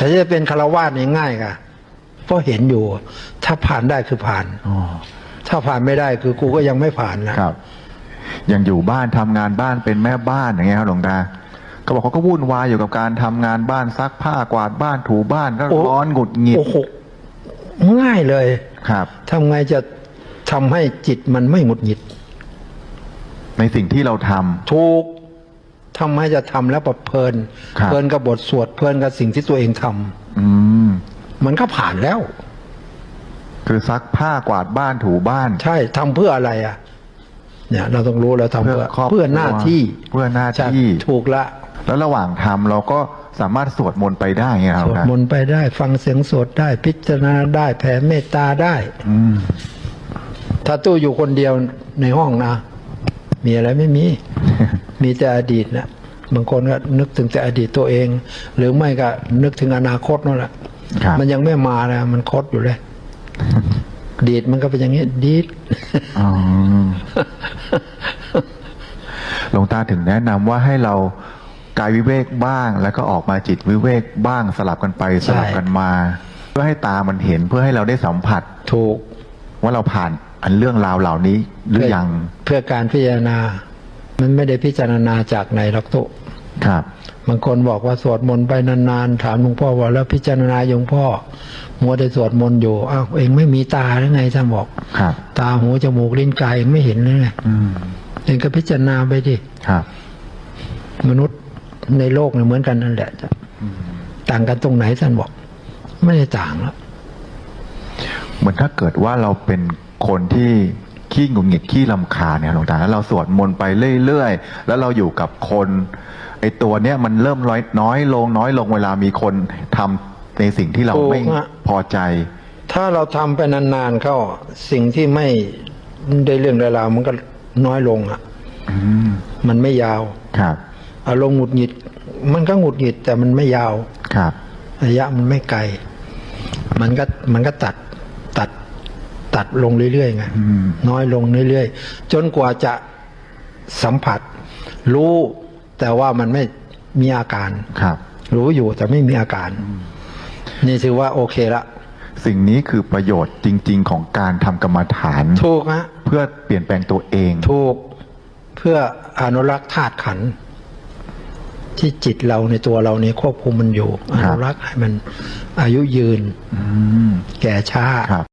แต่จะเป็นคารวาสนี่ง่ายค่ะเพราะเห็นอยู่ ถ้าผ่านได้คือผ่านอ๋อถ้าผ่านไม่ได้คือกูก็ยังไม่ผ่านนะครับอย่างอยู่บ้านทำงานบ้านเป็นแม่บ้านอย่างเงี้ยครับหลวงตาเขาบอกเขาก็วุ่นวายอยู่กับการทำงานบ้านซักผ้ากวาดบ้านถูบ้านก็โอ้ร้อนหงุดหงิดโอ้โหง่ายเลยครับทำไงจะทำให้จิตมันไม่หงุดหงิด ในสิ่งที่เราทำถูก ทำให้จะทำแล้วแบบเพลินครับเพลินกับบทสวดเพลินกับสิ่งที่ตัวเองทำอืมมันก็ผ่านแล้ว คือซักผ้ากวาดบ้านถูบ้าน ใช่ทำเพื่ออะไรอะ เนี่ย เราต้องรู้เราทำเพื่เพื่ออครอบครัวเพื่อหน้าที่เพื่อหน้าใช่ที่ถูกละ แล้วระหว่างทำเราก็สามารถสวดมนต์ไปได้ไงคสรับวดมนต์ไปได้ ฟังเสียงสวดได้ พิจารณาได้แผ่เมตตาได้อืมถ้าตู้อยู่คนเดียวในห้องนะมีอะไรไม่มี มีแต่อดีตนะบางคนก็นึกถึงแต่อดีตตัวเอง หรือไม่ก็นึกถึงอนาคตนั่นแหละครับมันยังไม่มานะมันคดอยู่เลยดีดมันก็เป็นอย่างนี้ดีดอ๋อหลวงตาถึงแนะนำว่าให้เรากายวิเวกบ้าง แล้วก็ออกมาจิตวิเวกบ้างสลับกันไปสลับกันมา เพื่อให้ตามันเห็นเพื่อให้เราได้สัมผัสถูกว่าเราผ่านอันเรื่องราวเหล่านี้หรือยังเพื่อการพิจารณา มันไม่ได้พิจารณาจากไหนหรอกตุครับบางคนบอกว่าสวดมนต์ไปนานๆถามหลวงพ่อว่าแล้วพิจารณาหลวงพ่อ มัวแต่สวดมนต์อยู่อ้าวเองไม่มีตาหรือไงท่านบอกครับ ตาหูจมูกลิ้นกายเองไม่เห็นเลยไงอืมเองก็พิจารณาไปดิครับ มนุษย์ในโลกเนี่ยเหมือนกันนั่นแหละต่างกันตรงไหนท่านบอก ไม่ได้ต่างแล้วเหมือนถ้าเกิดว่าเราเป็นคนที่ ขี้หงุดหงิดขี้ลำคาญเนี่ยหลวงตาแล้วเราสวดมนต์ไปเรื่อยๆ แล้วเราอยู่กับคนไอตัวเนี้ยมันเริ่มน้อยน้อยลงน้อยลงเวลามีคนทำในสิ่งที่เราถูกไม่ฮะพอใจ ถ้าเราทำไปนานๆเข้าสิ่งที่ไม่ได้เรื่องได้ราวมันก็น้อยลงอะอืมมันไม่ยาวครับอารมณ์หงุดหงิด มันก็หงุดหงิดแต่มันไม่ยาวครับระยะมันไม่ไกล มันก็มันก็ตัดตัด ตัดลงเรื่อยๆไงอืมน้อยลงเรื่อยๆ จนกว่าจะสัมผัส รู้แต่ว่ามันไม่มีอาการครับ รู้อยู่แต่ไม่มีอาการ นี่ถือว่าโอเคละสิ่งนี้คือประโยชน์จริง ๆ ของการทำกรรมฐานถูกฮะเพื่อเปลี่ยนแปลงตัวเองถูกเพื่ออนุรักษ์ธาตุขันธ์ที่จิตเราในตัวเราเนี่ยควบคุมมันอยู่อครับนุรักษ์ให้มันอายุยืนอืมแก่ช้าครับ